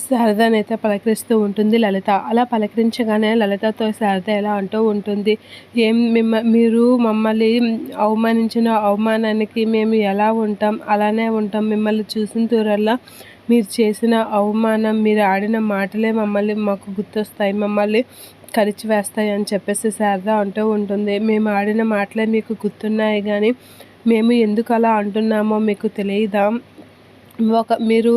శారదనైతే పలకరిస్తూ ఉంటుంది. లలిత అలా పలకరించగానే లలితతో శారద ఎలా అంటూ ఉంటుంది. ఏం మిమ్మ మీరు మమ్మల్ని అవమానించిన అవమానానికి మేము ఎలా ఉంటాం? అలానే ఉంటాం. మిమ్మల్ని చూసిన దూరల్లా మీరు చేసిన అవమానం మీరు ఆడిన మాటలే మమ్మల్ని మాకు గుర్తొస్తాయి. మమ్మల్ని కరిచి వేస్తాయి అని చెప్పేసి శారద అంటూ ఉంటుంది. మేము ఆడిన మాటలే మీకు గుర్తున్నాయి కానీ మేము ఎందుకు అలా అంటున్నామో మీకు తెలియదా ఒక మీరు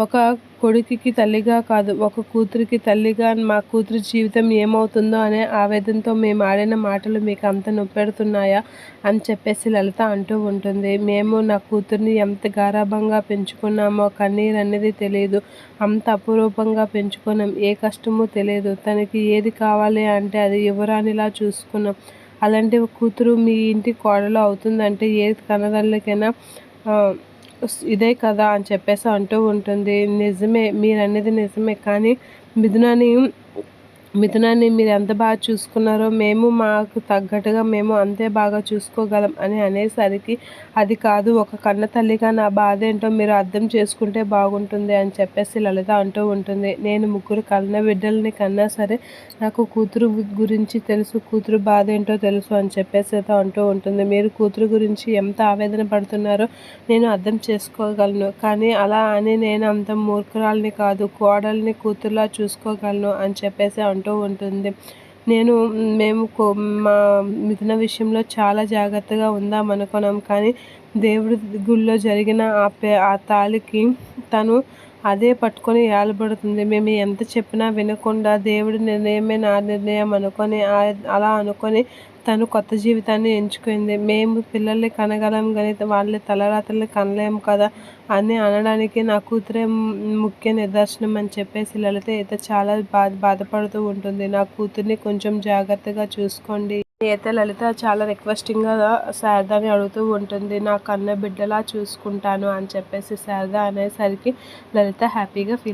ఒక కొడుకుకి తల్లిగా కాదు ఒక కూతురికి తల్లిగా మా కూతురి జీవితం ఏమవుతుందో అనే ఆవేదనతో మేము ఆడిన మాటలు మీకు అంత నొప్పెడుతున్నాయా అని చెప్పేసి లలిత అంటూ ఉంటుంది. మేము నా కూతుర్ని ఎంత గారాభంగా పెంచుకున్నామో కన్నీరు అనేది తెలియదు అంత అపురూపంగా పెంచుకున్నాం. ఏ కష్టమో తెలియదు తనకి ఏది కావాలి అంటే అది యువరానిలా చూసుకున్నాం. అలాంటి కూతురు మీ ఇంటి కోడలు అవుతుందంటే ఏ కన్నదల్లకైనా ఇదే కదా అని చెప్పేసి అంటూ ఉంటుంది. నిజమే మీరు అనేది నిజమే. కానీ మిథునాని మిథునాన్ని మీరు ఎంత బాగా చూసుకున్నారో మేము మాకు తగ్గట్టుగా మేము అంతే బాగా చూసుకోగలం అని అనేసరికి అది కాదు ఒక కన్న తల్లిగా నా బాధ ఏంటో మీరు అర్థం చేసుకుంటే బాగుంటుంది అని చెప్పేసి లలిత అంటూ ఉంటుంది. నేను ముగ్గురు కన్న బిడ్డల్ని కన్నా సరే నాకు కూతురు గురించి తెలుసు కూతురు బాధ ఏంటో తెలుసు అని చెప్పేసి అయితే అంటూ ఉంటుంది. మీరు కూతురు గురించి ఎంత ఆవేదన పడుతున్నారో నేను అర్థం చేసుకోగలను. కానీ అలా అని నేను అంత మూర్ఖురాలని కాదు కోడల్ని కూతురులా చూసుకోగలను అని చెప్పేసి అంటూ ఉంటుంది. నేను మేము మా మిథున విషయంలో చాలా జాగ్రత్తగా ఉందాం అనుకున్నాం. కానీ దేవుడి గుళ్ళో జరిగిన ఆ పే ఆ తాళికి తను అదే పట్టుకొని ఏలబడుతుంది. మేము ఎంత చెప్పినా వినకుండా దేవుడి నిర్ణయమే నా నిర్ణయం అనుకొని అలా అనుకొని తను కొత్త జీవితాన్ని ఎంచుకుంది. మేము పిల్లల్ని కనగలం కానీ వాళ్ళ తలరాత్రులు కనలేము కదా అని అనడానికి నా కూతురే ముఖ్య నిదర్శనం అని చెప్పేసి లలిత అయితే చాలా బాధ బాధపడుతూ ఉంటుంది. నా కూతుర్ని కొంచెం జాగ్రత్తగా చూసుకోండి. అయితే లలిత చాలా రిక్వెస్టింగ్గా శారదాని అడుగుతూ ఉంటుంది నా కన్న బిడ్డలా చూసుకుంటాను అని చెప్పేసి శారద అనేసరికి లలిత హ్యాపీగా ఫీల్